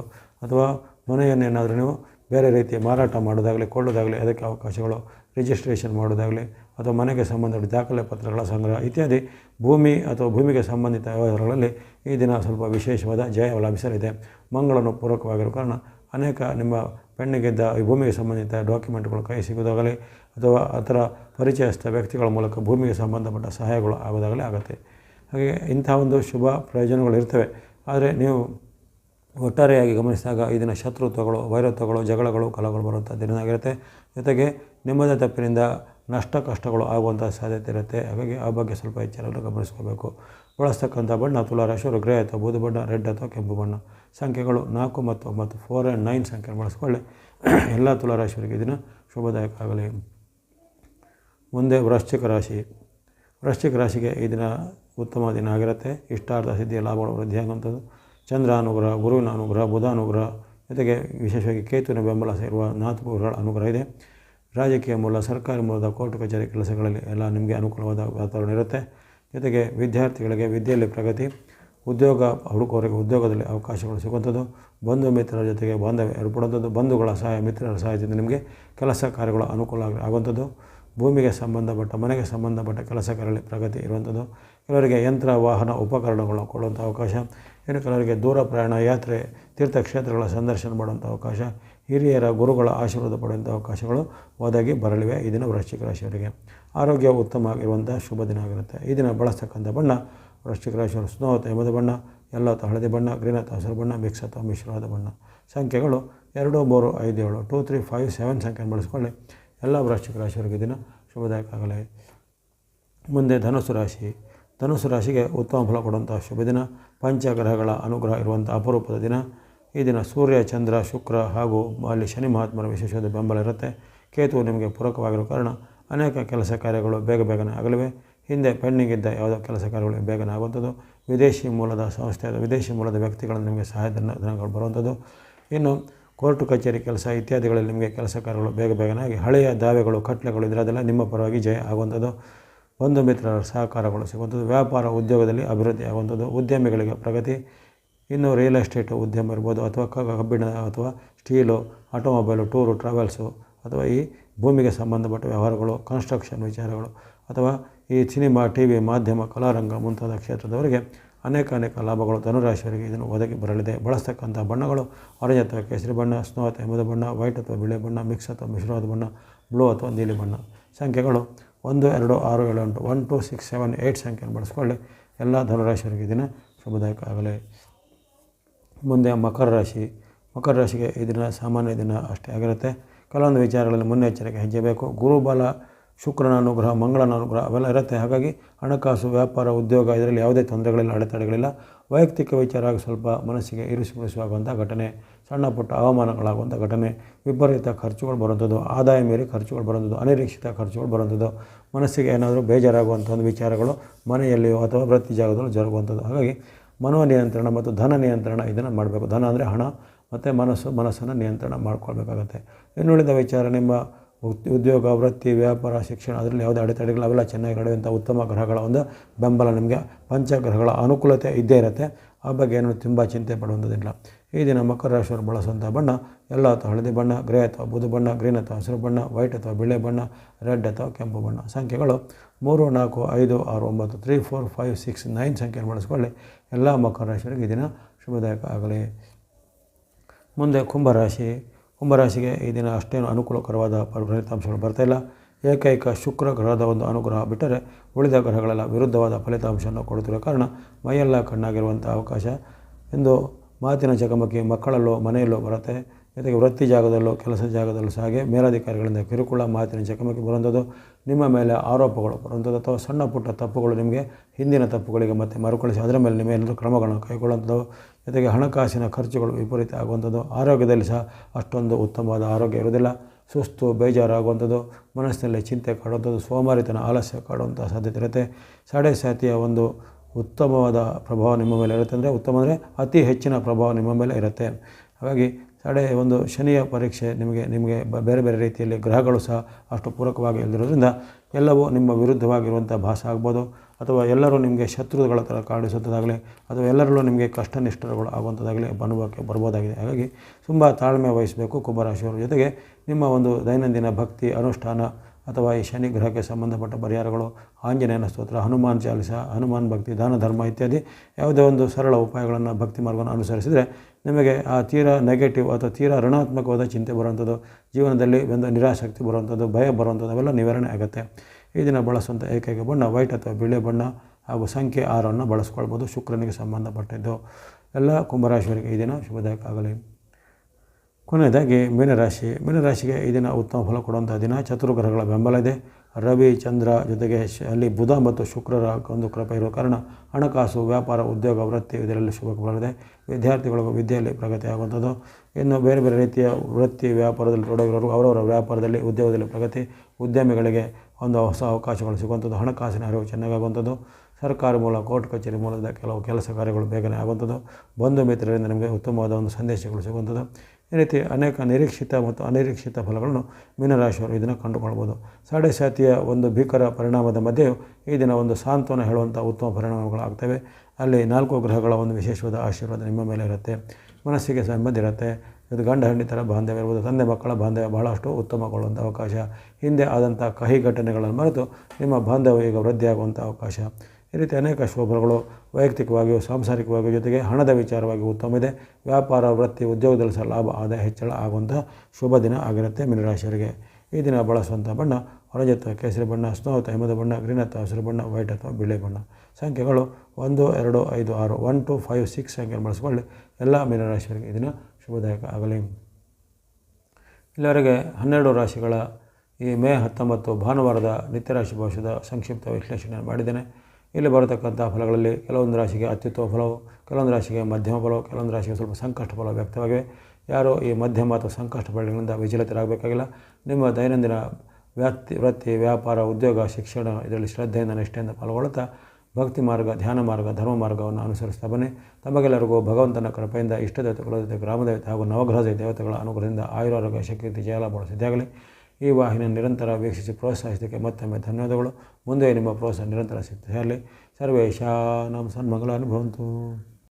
ಅಥವಾ ಮನೆಯನ್ನೇನಾದರೂ ನೀವು ಬೇರೆ ರೀತಿ ಮಾರಾಟ ಮಾಡೋದಾಗಲಿ, ಕೊಳ್ಳೋದಾಗಲಿ, ಅದಕ್ಕೆ ಅವಕಾಶಗಳು ರಿಜಿಸ್ಟ್ರೇಷನ್ ಮಾಡೋದಾಗಲಿ, ಅಥವಾ ಮನೆಗೆ ಸಂಬಂಧಪಟ್ಟ ದಾಖಲೆ ಪತ್ರಗಳ ಸಂಗ್ರಹ ಇತ್ಯಾದಿ, ಭೂಮಿ ಅಥವಾ ಭೂಮಿಗೆ ಸಂಬಂಧಿತ ವ್ಯವಹಾರಗಳಲ್ಲಿ ಈ ದಿನ ಸ್ವಲ್ಪ ವಿಶೇಷವಾದ ಜಯ ಲಭಿಸಲಿದೆ ಮಂಗಳನು ಪೂರಕವಾಗಿರೋ ಕಾರಣ ಅನೇಕ ನಿಮ್ಮ ಪೆಣ್ಣಿಗಿದ್ದ ಈ ಭೂಮಿಗೆ ಸಂಬಂಧಿತ ಡಾಕ್ಯುಮೆಂಟ್ಗಳು ಕೈ ಸಿಗೋದಾಗಲಿ ಅಥವಾ ಅದರ ಪರಿಚಯಸ್ಥ ವ್ಯಕ್ತಿಗಳ ಮೂಲಕ ಭೂಮಿಗೆ ಸಂಬಂಧಪಟ್ಟ ಸಹಾಯಗಳು ಆಗೋದಾಗಲಿ ಆಗುತ್ತೆ. ಹಾಗೆ ಇಂಥ ಒಂದು ಶುಭ ಪ್ರಯೋಜನಗಳು ಇರ್ತವೆ. ಆದರೆ ನೀವು ಒಟ್ಟಾರೆಯಾಗಿ ಗಮನಿಸಿದಾಗ ಇದನ್ನ ಶತ್ರುತ್ವಗಳು, ವೈರತ್ವಗಳು, ಜಗಳಗಳು ಕಲಗಳು ಬರುವಂಥ ದಿನದಾಗಿರುತ್ತೆ ಜೊತೆಗೆ ನಿಮ್ಮದೇ ತಪ್ಪಿನಿಂದ ನಷ್ಟ ಕಷ್ಟಗಳು ಆಗುವಂಥ ಸಾಧ್ಯತೆ ಇರುತ್ತೆ. ಹಾಗಾಗಿ ಆ ಬಗ್ಗೆ ಸ್ವಲ್ಪ ಎಚ್ಚರವನ್ನು ಗಮನಿಸ್ಕೋಬೇಕು. ಬಳಸ್ತಕ್ಕಂಥ ಬಣ್ಣ ತುಲಾರಾಶಿಯವರು ಗ್ರೇ ಅಥವಾ ಬೂದು ಬಣ್ಣ, ರೆಡ್ ಅಥವಾ ಕೆಂಪು ಬಣ್ಣ. ಸಂಖ್ಯೆಗಳು ನಾಲ್ಕು ಮತ್ತು ಒಂಬತ್ತು ಫೋರ್ ಆ್ಯಂಡ್ ನೈನ್ ಸಂಖ್ಯೆ ಬಳಸ್ಕೊಳ್ಳಿ. [clears throat] ಎಲ್ಲ ತುಲಾರಾಶಿಯವರಿಗೆ ಇದನ್ನು ಶುಭದಾಯಕ ಆಗಲಿ ಮುಂದೆ ವೃಶ್ಚಿಕ ರಾಶಿ. ವೃಶ್ಚಿಕ ರಾಶಿಗೆ ಈ ದಿನ ಉತ್ತಮ ದಿನ ಆಗಿರುತ್ತೆ. ಇಷ್ಟಾರ್ಥ ಸಿದ್ಧಿಯ ಲಾಭಗಳು ವೃದ್ಧಿಯಾಗುವಂಥದ್ದು ಚಂದ್ರ ಅನುಗ್ರಹ, ಗುರುವಿನ ಅನುಗ್ರಹ, ಬುಧ ಅನುಗ್ರಹ, ಜೊತೆಗೆ ವಿಶೇಷವಾಗಿ ಕೇತುವಿನ ಬೆಂಬಲ ಸೇರುವ ನಾಥಪುರಗಳ ಅನುಗ್ರಹ ಇದೆ. ರಾಜಕೀಯ ಮೂಲ, ಸರ್ಕಾರಿ ಮೂಲದ ಕೋರ್ಟ್ ಕಚೇರಿ ಕೆಲಸಗಳಲ್ಲಿ ಎಲ್ಲ ನಿಮಗೆ ಅನುಕೂಲವಾದ ವಾತಾವರಣ ಇರುತ್ತೆ. ಜೊತೆಗೆ ವಿದ್ಯಾರ್ಥಿಗಳಿಗೆ ವಿದ್ಯೆಯಲ್ಲಿ ಪ್ರಗತಿ, ಉದ್ಯೋಗ ಹುಡುಕೋರಿಗೆ ಉದ್ಯೋಗದಲ್ಲಿ ಅವಕಾಶಗಳು ಸಿಗುವಂಥದ್ದು. ಬಂಧು ಮಿತ್ರರ ಜೊತೆಗೆ ಬಾಂಧವ್ಯ ಏರ್ಪಡುವಂಥದ್ದು. ಬಂಧುಗಳ ಸಹಾಯ, ಮಿತ್ರರ ಸಹಾಯದಿಂದ ನಿಮಗೆ ಕೆಲಸ ಕಾರ್ಯಗಳು ಅನುಕೂಲ ಆಗುವಂಥದ್ದು. ಭೂಮಿಗೆ ಸಂಬಂಧಪಟ್ಟ, ಮನೆಗೆ ಸಂಬಂಧಪಟ್ಟ ಕೆಲಸ ಕಾರ್ಯಗಳಲ್ಲಿ ಪ್ರಗತಿ ಇರುವಂಥದ್ದು. ಕೆಲವರಿಗೆ ಯಂತ್ರ, ವಾಹನ ಉಪಕರಣಗಳನ್ನು ಕೊಡುವಂಥ ಅವಕಾಶ. ಇನ್ನು ಕೆಲವರಿಗೆ ದೂರ ಪ್ರಯಾಣ, ಯಾತ್ರೆ, ತೀರ್ಥಕ್ಷೇತ್ರಗಳ ಸಂದರ್ಶನ ಮಾಡುವಂಥ ಅವಕಾಶ. ಹಿರಿಯರ ಗುರುಗಳ ಆಶೀರ್ವಾದ ಪಡೆಯುವಂಥ ಅವಕಾಶಗಳು ಒದಗಿ ಬರಲಿವೆ. ಇದನ್ನು ದಿನ ವೃಶ್ಚಿಕ ರಾಶಿಯವರಿಗೆ. ಆರೋಗ್ಯ ಉತ್ತಮ ಆಗಿರುವಂಥ ಶುಭ ದಿನ ಆಗಿರುತ್ತೆ. ಈ ದಿನ ಬಳಸ್ತಕ್ಕಂಥ ಬಣ್ಣ ವೃಶ್ಚಿಕ ರಾಶಿ ಸ್ನೋ ಅಥವಾ ಎಮದ ಬಣ್ಣ ಎಲ್ಲ ಅಥವಾ ಹಳದಿ ಬಣ್ಣ ಗ್ರೀನ್ ಅಥವಾ ಹಸಿರು ಬಣ್ಣ ಮಿಕ್ಸ್ ಅಥವಾ ಮಿಶ್ರವಾದ ಬಣ್ಣ. ಸಂಖ್ಯೆಗಳು ಎರಡು, ಮೂರು, ಐದು, ಏಳು, ಟೂ, ತ್ರೀ, ಫೈವ್, ಸೆವೆನ್ ಸಂಖ್ಯೆಯನ್ನು ಬಳಸ್ಕೊಳ್ಳಿ. ಎಲ್ಲ ವೃಶ್ಚಿಕ ರಾಶಿಯವರಿಗೆ ದಿನ ಶುಭದಾಯಕ ಆಗಲಿ ಮುಂದೆ ಧನುಸು ರಾಶಿ. ಧನುಸು ರಾಶಿಗೆ ಉತ್ತಮ ಫಲ ಕೊಡುವಂಥ ಶುಭ ದಿನ. ಪಂಚಗ್ರಹಗಳ ಅನುಗ್ರಹ ಇರುವಂಥ ಅಪರೂಪದ ದಿನ. ಈ ದಿನ ಸೂರ್ಯ, ಚಂದ್ರ, ಶುಕ್ರ ಹಾಗೂ ಅಲ್ಲಿ ಶನಿ ಮಹಾತ್ಮರ ವಿಶೇಷವಾದ ಬೆಂಬಲ ಇರುತ್ತೆ. ಕೇತು ನಿಮಗೆ ಪೂರಕವಾಗಿರೋ ಕಾರಣ ಅನೇಕ ಕೆಲಸ ಕಾರ್ಯಗಳು ಬೇಗ ಬೇಗನೆ ಆಗಲಿವೆ ಹಿಂದೆ ಪೆಂಡಿಂಗಿದ್ದ ಯಾವುದೋ ಕೆಲಸ ಕಾರ್ಯಗಳು ಬೇಗನೆ ಆಗುವಂಥದ್ದು ವಿದೇಶಿ ಮೂಲದ ಸಂಸ್ಥೆ ವಿದೇಶಿ ಮೂಲದ ವ್ಯಕ್ತಿಗಳನ್ನು ನಿಮಗೆ ಸಹಾಯಧನ ಧನಗಳು ಬರುವಂಥದ್ದು. ಇನ್ನು ಕೋರ್ಟು ಕಚೇರಿ ಕೆಲಸ ಇತ್ಯಾದಿಗಳಲ್ಲಿ ನಿಮಗೆ ಕೆಲಸ ಕಾರ್ಯಗಳು ಬೇಗ ಬೇಗನೆ ಆಗಿ ಹಳೆಯ ದಾವೆಗಳು ಕಟ್ಲೆಗಳು ಇದರದೆಲ್ಲ ನಿಮ್ಮ ಪರವಾಗಿ ಜಯ ಆಗುವಂಥದ್ದು. ಬಂಧು ಮಿತ್ರರ ಸಹಕಾರಗಳು ಸಿಗುವಂಥದ್ದು. ವ್ಯಾಪಾರ ಉದ್ಯೋಗದಲ್ಲಿ ಅಭಿವೃದ್ಧಿ ಆಗುವಂಥದ್ದು. ಉದ್ಯಮಿಗಳಿಗೆ ಪ್ರಗತಿ. ಇನ್ನು ರಿಯಲ್ ಎಸ್ಟೇಟು ಉದ್ಯಮ ಇರ್ಬೋದು ಅಥವಾ ಕಬ್ಬಿಣ ಅಥವಾ ಸ್ಟೀಲು ಆಟೋಮೊಬೈಲು ಟೂರು ಟ್ರಾವೆಲ್ಸು ಅಥವಾ ಈ ಭೂಮಿಗೆ ಸಂಬಂಧಪಟ್ಟ ವ್ಯವಹಾರಗಳು ಕನ್ಸ್ಟ್ರಕ್ಷನ್ ವಿಚಾರಗಳು ಅಥವಾ ಈ ಸಿನಿಮಾ ಟಿ ವಿ ಮಾಧ್ಯಮ, ಕಲಾರಂಗ ಮುಂತಾದ ಕ್ಷೇತ್ರದವರಿಗೆ ಅನೇಕ ಅನೇಕ ಲಾಭಗಳು ಧನುರಾಶಿಯವರಿಗೆ ಇದನ್ನು ಒದಗಿ ಬರಲಿದೆ. ಬಳಸ್ತಕ್ಕಂಥ ಬಣ್ಣಗಳು ಆರೆಂಜ್ ಅಥವಾ ಕೇಸರಿ ಬಣ್ಣ, ಸ್ನೋ ಅಥವಾ ಎಂಬುದು ಬಣ್ಣ, ವೈಟ್ ಅಥವಾ ಬಿಳಿ ಬಣ್ಣ, ಮಿಕ್ಸ್ ಅಥವಾ ಮಿಶ್ರವಾದ ಬಣ್ಣ, ಬ್ಲೂ ಅಥವಾ ನೀಲಿ ಬಣ್ಣ. ಸಂಖ್ಯೆಗಳು ಒಂದು, ಎರಡು, ಆರು, ಏಳು, ಎಂಟು, one, two, six, seven eight ಸಂಖ್ಯೆಯನ್ನು ಬಳಸ್ಕೊಳ್ಳಿ. ಎಲ್ಲ ಧನುರಾಶಿಯವರಿಗೆ ದಿನ ಶುಭದಾಯಕ ಆಗಲಿ ಮುಂದೆ ಮಕರ ರಾಶಿ. ಮಕರ ರಾಶಿಗೆ ಇದನ್ನು ದಿನ ಸಾಮಾನ್ಯ ದಿನ ಅಷ್ಟೇ ಆಗಿರುತ್ತೆ. ಕೆಲವೊಂದು ವಿಚಾರಗಳಲ್ಲಿ ಮುನ್ನೆಚ್ಚರಿಕೆ ಹೆಜ್ಜೆ ಬೇಕು ಗುರುಬಲ ಶುಕ್ರನ ಅನುಗ್ರಹ, ಮಂಗಳನ ಅನುಗ್ರಹ ಅವೆಲ್ಲ ಇರುತ್ತೆ. ಹಾಗಾಗಿ ಹಣಕಾಸು, ವ್ಯಾಪಾರ, ಉದ್ಯೋಗ ಇದರಲ್ಲಿ ಯಾವುದೇ ತೊಂದರೆಗಳಿಲ್ಲ, ಅಡೆತಡೆಗಳಿಲ್ಲ. ವೈಯಕ್ತಿಕ ವಿಚಾರ ಸ್ವಲ್ಪ ಮನಸ್ಸಿಗೆ ಇರಿಸುಗೊಳಿಸುವಂಥ ಘಟನೆ, ಸಣ್ಣ ಪುಟ್ಟ ಹವಾಮಾನಗಳಾಗುವಂಥ ಘಟನೆ, ವಿಪರೀತ ಖರ್ಚುಗಳು ಬರುವಂಥದ್ದು, ಆದಾಯ ಮೀರಿ ಖರ್ಚುಗಳು ಬರುವಂಥದ್ದು, ಅನಿರೀಕ್ಷಿತ ಖರ್ಚುಗಳು ಬರುವಂಥದ್ದು, ಮನಸ್ಸಿಗೆ ಏನಾದರೂ ಬೇಜಾರಾಗುವಂಥ ಒಂದು ವಿಚಾರಗಳು ಮನೆಯಲ್ಲಿಯೋ ಅಥವಾ ವೃತ್ತಿ ಜಾಗದಲ್ಲೂ ಜರುಗುವಂಥದ್ದು. ಹಾಗಾಗಿ ಮನೋನಿಯಂತ್ರಣ ಮತ್ತು ಧನ ನಿಯಂತ್ರಣ ಇದನ್ನು ಮಾಡಬೇಕು. ಧನ ಅಂದರೆ ಹಣ. ಮತ್ತು ಮನಸ್ಸು, ಮನಸ್ಸನ್ನು ನಿಯಂತ್ರಣ ಮಾಡ್ಕೊಳ್ಬೇಕಾಗತ್ತೆ. ಇನ್ನುಳಿದ ವಿಚಾರ, ನಿಮ್ಮ ಉದ್- ಉದ್ಯೋಗ, ವೃತ್ತಿ, ವ್ಯಾಪಾರ, ಶಿಕ್ಷಣ, ಅದರಲ್ಲಿ ಯಾವುದೇ ಅಡೆತಡೆಗಳು, ಅವೆಲ್ಲ ಚೆನ್ನಾಗಿ ನಡೆಯುವಂಥ ಉತ್ತಮ ಗ್ರಹಗಳ ಒಂದು ಬೆಂಬಲ ನಿಮಗೆ, ಪಂಚಗ್ರಹಗಳ ಅನುಕೂಲತೆ ಇದ್ದೇ ಇರುತ್ತೆ. ಆ ಬಗ್ಗೆ ಏನು ತುಂಬ ಚಿಂತೆ ಪಡುವಂಥದ್ದಿಲ್ಲ. ಈ ದಿನ ಮಕರ ರಾಶಿಯವರು ಬಳಸುವಂಥ ಬಣ್ಣ, ಎಲ್ಲ ಅಥವಾ ಹಳದಿ ಬಣ್ಣ, ಗ್ರೇ ಅಥವಾ ಬುದು ಬಣ್ಣ, ಗ್ರೀನ್ ಅಥವಾ ಹಸಿರು ಬಣ್ಣ, ವೈಟ್ ಅಥವಾ ಬಿಳೆ ಬಣ್ಣ, ರೆಡ್ ಅಥವಾ ಕೆಂಪು ಬಣ್ಣ. ಸಂಖ್ಯೆಗಳು ಮೂರು, ನಾಲ್ಕು, ಐದು, ಆರು, ಒಂಬತ್ತು, three, four, five, six, nine ಸಂಖ್ಯೆಯನ್ನು ಬಳಸ್ಕೊಳ್ಳಿ. ಎಲ್ಲ ಮಕರ ರಾಶಿಯವರಿಗೆ ಈ ದಿನ ಶುಭದಾಯಕ ಆಗಲಿ. ಮುಂದೆ ಕುಂಭರಾಶಿ, ಕುಂಭರಾಶಿಗೆ ಈ ದಿನ ಅಷ್ಟೇನು ಅನುಕೂಲಕರವಾದ ಫಲ- ಫಲಿತಾಂಶಗಳು ಬರ್ತಾಯಿಲ್ಲ ಏಕೈಕ ಶುಕ್ರ ಗ್ರಹದ ಒಂದು ಅನುಗ್ರಹ ಬಿಟ್ಟರೆ ಉಳಿದ ಗ್ರಹಗಳೆಲ್ಲ ವಿರುದ್ಧವಾದ ಫಲಿತಾಂಶವನ್ನು ಕೊಡುತ್ತಿರುವ ಕಾರಣ ಮೈಯೆಲ್ಲ ಕಣ್ಣಾಗಿರುವಂಥ ಅವಕಾಶ. ಎಂದು ಮಾತಿನ ಚಕಮಕಿ ಮಕ್ಕಳಲ್ಲೂ ಮನೆಯಲ್ಲೂ ಬರುತ್ತೆ. ಜೊತೆಗೆ ವೃತ್ತಿ ಜಾಗದಲ್ಲೂ ಕೆಲಸ ಜಾಗದಲ್ಲೂ ಸಹ ಹಾಗೆ ಮೇಲಾಧಿಕಾರಿಗಳಿಂದ ಕಿರುಕುಳ ಮಾತಿನ ಚಕಮಕಿ ಬರುವಂಥದ್ದು ನಿಮ್ಮ ಮೇಲೆ ಆರೋಪಗಳು ಬರುವಂಥದ್ದು ಅಥವಾ ಸಣ್ಣ ಪುಟ್ಟ ತಪ್ಪುಗಳು ನಿಮಗೆ ಹಿಂದಿನ ತಪ್ಪುಗಳಿಗೆ ಮತ್ತೆ ಮರುಕಳಿಸಿ ಅದರ ಮೇಲೆ ನಿಮ್ಮ ಏನಾದರೂ ಕ್ರಮಗಳನ್ನು ಕೈಗೊಳ್ಳುವಂಥದ್ದು. ಜೊತೆಗೆ ಹಣಕಾಸಿನ ಖರ್ಚುಗಳು ವಿಪರೀತ ಆಗುವಂಥದ್ದು. ಆರೋಗ್ಯದಲ್ಲಿ ಸಹ ಅಷ್ಟೊಂದು ಉತ್ತಮವಾದ ಆರೋಗ್ಯ ಇರುವುದಿಲ್ಲ. ಸುಸ್ತು, ಬೇಜಾರಾಗುವಂಥದ್ದು, ಮನಸ್ಸಿನಲ್ಲಿ ಚಿಂತೆ ಕಾಡುವಂಥದ್ದು, ಸೋಮಾರಿತನ, ಆಲಸ್ಯ ಕಾಡುವಂಥ ಸಾಧ್ಯತೆ ಇರುತ್ತೆ. ಸಾಡೆ ಸಾತಿಯ ಒಂದು ಉತ್ತಮವಾದ ಪ್ರಭಾವ ನಿಮ್ಮ ಮೇಲೆ ಇರುತ್ತೆ ಅಂದರೆ, ಉತ್ತಮ ಅಂದರೆ ಅತಿ ಹೆಚ್ಚಿನ ಪ್ರಭಾವ ನಿಮ್ಮ ಮೇಲೆ ಇರುತ್ತೆ. ಹಾಗಾಗಿ ಸಾಡೆ ಒಂದು ಶನಿಯ ಪರೀಕ್ಷೆ ನಿಮಗೆ ನಿಮಗೆ ಬೇರೆ ಬೇರೆ ರೀತಿಯಲ್ಲಿ ಗ್ರಹಗಳು ಸಹ ಅಷ್ಟು ಪೂರಕವಾಗಿ ಇಲ್ಲದಿರೋದ್ರಿಂದ ಎಲ್ಲವೂ ನಿಮ್ಮ ವಿರುದ್ಧವಾಗಿರುವಂಥ ಭಾಷೆ ಆಗ್ಬೋದು. ಅಥವಾ ಎಲ್ಲರೂ ನಿಮಗೆ ಶತ್ರುಗಳ ಥರ ಕಾಡಿಸುತ್ತದಾಗಲಿ ಅಥವಾ ಎಲ್ಲರಲ್ಲೂ ನಿಮಗೆ ಕಷ್ಟ ನಿಷ್ಠರುಗಳು ಆಗುವಂಥದ್ದಾಗಲಿ ಅನುಭವಕ್ಕೆ ಬರ್ಬೋದಾಗಿದೆ. ಹಾಗಾಗಿ ತುಂಬ ತಾಳ್ಮೆ ವಹಿಸಬೇಕು ಕುಂಭರಾಶಿಯವರ. ಜೊತೆಗೆ ನಿಮ್ಮ ಒಂದು ದೈನಂದಿನ ಭಕ್ತಿ, ಅನುಷ್ಠಾನ, ಅಥವಾ ಈ ಶನಿ ಗ್ರಹಕ್ಕೆ ಸಂಬಂಧಪಟ್ಟ ಪರಿಹಾರಗಳು, ಆಂಜನೇಯನ ಸ್ತೋತ್ರ, ಹನುಮಾನ್ ಚಾಲಿಸ, ಹನುಮಾನ್ ಭಕ್ತಿ, ದಾನ ಧರ್ಮ ಇತ್ಯಾದಿ ಯಾವುದೇ ಒಂದು ಸರಳ ಉಪಾಯಗಳನ್ನು ಭಕ್ತಿ ಮಾರ್ಗವನ್ನು ಅನುಸರಿಸಿದರೆ ನಿಮಗೆ ಆ ತೀರಾ ನೆಗೆಟಿವ್ ಅಥವಾ ತೀರಾ ಋಣಾತ್ಮಕವಾದ ಚಿಂತೆ ಬರುವಂಥದ್ದು, ಜೀವನದಲ್ಲಿ ಒಂದು ನಿರಾಸಕ್ತಿ ಬರುವಂಥದ್ದು, ಭಯ ಬರುವಂಥದ್ದು ಅವೆಲ್ಲ ನಿವಾರಣೆ ಆಗುತ್ತೆ. ಈ ದಿನ ಬಳಸುವಂಥ ಏಕೈಕ ಬಣ್ಣ ವೈಟ್ ಅಥವಾ ಬಿಳಿ ಬಣ್ಣ ಹಾಗೂ ಸಂಖ್ಯೆ ಆರನ್ನು ಬಳಸ್ಕೊಳ್ಬೋದು. ಶುಕ್ರನಿಗೆ ಸಂಬಂಧಪಟ್ಟಿದ್ದು ಎಲ್ಲ ಕುಂಭರಾಶಿಯವರಿಗೆ ಈ ದಿನ ಶುಭದಾಯಕ ಆಗಲಿ. ಕೊನೆಯದಾಗಿ ಮೀನರಾಶಿ. ಮೀನರಾಶಿಗೆ ಈ ದಿನ ಉತ್ತಮ ಫಲ ಕೊಡುವಂಥ ದಿನ ಚತುರ್ಗ್ರಹಗಳ ಬೆಂಬಲ ಇದೆ. ರವಿ, ಚಂದ್ರ ಜೊತೆಗೆ ಅಲ್ಲಿ ಬುಧ ಮತ್ತು ಶುಕ್ರರ ಒಂದು ಕೃಪೆ ಇರುವ ಕಾರಣ ಹಣಕಾಸು, ವ್ಯಾಪಾರ, ಉದ್ಯೋಗ, ವೃತ್ತಿ ಇದರಲ್ಲಿ ಶುಭ ಬರಲಿದೆ ವಿದ್ಯಾರ್ಥಿಗಳಿಗೂ ವಿದ್ಯೆಯಲ್ಲಿ ಪ್ರಗತಿ ಆಗುವಂಥದ್ದು. ಇನ್ನು ಬೇರೆ ಬೇರೆ ರೀತಿಯ ವೃತ್ತಿ ವ್ಯಾಪಾರದಲ್ಲಿ ತೊಡಗಿರೋರು ಅವರವರ ವ್ಯಾಪಾರದಲ್ಲಿ, ಉದ್ಯೋಗದಲ್ಲಿ ಪ್ರಗತಿ, ಉದ್ಯಮಿಗಳಿಗೆ ಒಂದು ಹೊಸ ಅವಕಾಶಗಳು ಸಿಗುವಂಥದ್ದು, ಹಣಕಾಸಿನ ಅರಿವು ಚೆನ್ನಾಗಾಗುವಂಥದ್ದು ಸರ್ಕಾರ ಮೂಲ, ಕೋರ್ಟ್ ಕಚೇರಿ ಮೂಲದ ಕೆಲವು ಕೆಲಸ ಕಾರ್ಯಗಳು ಬೇಗನೆ ಆಗುವಂಥದ್ದು, ಬಂಧು ಮಿತ್ರರಿಂದ ನಿಮಗೆ ಉತ್ತಮವಾದ ಒಂದು ಸಂದೇಶಗಳು ಸಿಗುವಂಥದ್ದು. ಈ ರೀತಿ ಅನೇಕ ನಿರೀಕ್ಷಿತ ಮತ್ತು ಅನಿರೀಕ್ಷಿತ ಫಲಗಳನ್ನು ಮೀನರಾಶಿಯವರು ಇದನ್ನು ಕಂಡುಕೊಳ್ಬೋದು. ಸಾಡೆ ಸಾತಿಯ ಒಂದು ಭೀಕರ ಪರಿಣಾಮದ ಮಧ್ಯೆಯೂ ಈ ದಿನ ಒಂದು ಸಾಂತ್ವನ ಹೇಳುವಂಥ ಉತ್ತಮ ಪರಿಣಾಮಗಳಾಗ್ತವೆ. ಅಲ್ಲಿ ನಾಲ್ಕು ಗ್ರಹಗಳ ಒಂದು ವಿಶೇಷವಾದ ಆಶೀರ್ವಾದ ನಿಮ್ಮ ಮೇಲೆ ಇರುತ್ತೆ. ಮನಸ್ಸಿಗೆ ಸಂಬಂಧ ಇರುತ್ತೆ. ಇದು ಗಂಡ ಹೆಣ್ಣಿತರ ಬಾಂಧವ್ಯ ಇರ್ಬೋದು, ತಂದೆ ಮಕ್ಕಳ ಬಾಂಧವ್ಯ ಬಹಳಷ್ಟು ಉತ್ತಮಗೊಳ್ಳುವಂಥ ಅವಕಾಶ. ಹಿಂದೆ ಆದಂಥ ಕಹಿ ಘಟನೆಗಳನ್ನು ಮರೆತು ನಿಮ್ಮ ಬಾಂಧವ್ಯ ಈಗ ವೃದ್ಧಿಯಾಗುವಂಥ ಅವಕಾಶ. ಈ ರೀತಿ ಅನೇಕ ಶೋಭಗಳು ವೈಯಕ್ತಿಕವಾಗಿಯೂ ಸಾಂಸಾರಿಕವಾಗಿಯೂ ಜೊತೆಗೆ ಹಣದ ವಿಚಾರವಾಗಿ ಉತ್ತಮ ಇದೆ. ವ್ಯಾಪಾರ, ವೃತ್ತಿ, ಉದ್ಯೋಗದಲ್ಲಿ ಸಹ ಲಾಭ, ಆದಾಯ ಹೆಚ್ಚಳ ಆಗುವಂಥ ಶುಭ ದಿನ ಆಗಿರುತ್ತೆ ಮೀನರಾಶಿಯರಿಗೆ. ಈ ದಿನ ಬಳಸುವಂಥ ಬಣ್ಣ ಅಥವಾ ಕೇಸರಿ ಬಣ್ಣ ಸ್ನೋ ಅಥವಾ ಹಿಮದ ಬಣ್ಣ ಗ್ರೀನ್ ಅಥವಾ ಹಸಿರು ಬಣ್ಣ, ವೈಟ್ ಅಥವಾ ಬಿಳಿ ಬಣ್ಣ. ಸಂಖ್ಯೆಗಳು ಒಂದು, ಎರಡು, ಐದು, ಆರು, ಒನ್, ಟು, ಫೈವ್, ಸಿಕ್ಸ್ ಸಂಖ್ಯೆಯನ್ನು ಬಳಸಿಕೊಳ್ಳಿ. ಎಲ್ಲ ಮೀನರಾಶಿಯರಿಗೆ ಈ ದಿನ ಶುಭದಾಯಕ ಆಗಲಿ. ಇಲ್ಲಿವರೆಗೆ ಹನ್ನೆರಡು ರಾಶಿಗಳ ಈ ಮೇ ಹತ್ತೊಂಬತ್ತು ಭಾನುವಾರದ ನಿತ್ಯರಾಶಿ ಭವಿಷ್ಯದ ಸಂಕ್ಷಿಪ್ತ ವಿಶ್ಲೇಷಣೆ ಮಾಡಿದ್ದೇನೆ. ಇಲ್ಲಿ ಬರತಕ್ಕಂಥ ಫಲಗಳಲ್ಲಿ ಕೆಲವೊಂದು ರಾಶಿಗೆ ಅತ್ಯುತ್ತಮ ಫಲವು, ಕೆಲವೊಂದು ರಾಶಿಗೆ ಮಧ್ಯಮ ಫಲವು, ಕೆಲವೊಂದು ರಾಶಿಗೆ ಸ್ವಲ್ಪ ಸಂಕಷ್ಟ ಫಲ ವ್ಯಕ್ತವಾಗಿವೆ. ಯಾರು ಈ ಮಧ್ಯಮ ಅಥವಾ ಸಂಕಷ್ಟ ಫಲಗಳಿಂದ ವಿಚಲಿತರಾಗಬೇಕಾಗಿಲ್ಲ. ನಿಮ್ಮ ದೈನಂದಿನ ವ್ಯಕ್ತಿ ವೃತ್ತಿ, ವ್ಯಾಪಾರ, ಉದ್ಯೋಗ, ಶಿಕ್ಷಣ, ಇದರಲ್ಲಿ ಶ್ರದ್ಧೆಯಿಂದ, ನಿಷ್ಠೆಯಿಂದ ಪಾಲ್ಗೊಳ್ಳುತ್ತಾ ಭಕ್ತಿ ಮಾರ್ಗ, ಧ್ಯಾನ ಮಾರ್ಗ, ಧರ್ಮ ಮಾರ್ಗವನ್ನು ಅನುಸರಿಸ್ತಾ ಬನ್ನಿ. ತಮಗೆಲ್ಲರಿಗೂ ಭಗವಂತನ ಕೃಪೆಯಿಂದ ಇಷ್ಟ ದೇವತೆಗಳ ಜೊತೆ ಗ್ರಾಮದೇವತೆ ಹಾಗೂ ನವಗ್ರಹ ದೇವತೆಗಳ ಅನುಗ್ರಹದಿಂದ ಆಯುರಾರೋಗ್ಯ ಶಕ್ತಿ ಜಯಲ ಸಿದ್ಧಿಯಾಗಲಿ ಈ ವಾಹಿನಿ ನಿರಂತರ ವೀಕ್ಷಿಸಿ ಪ್ರೋತ್ಸಾಹಿಸಲಿಕ್ಕೆ ಮತ್ತೊಮ್ಮೆ ಧನ್ಯವಾದಗಳು. ಮುಂದೆ ನಿಮ್ಮ ಪ್ರೋತ್ಸಾಹ ನಿರಂತರ ಸಿಗ್ತಾ ಇರಲಿ. ಸರ್ವೇಶಾನಂ ಸನ್ಮಂಗಲಾನುಭವಂತು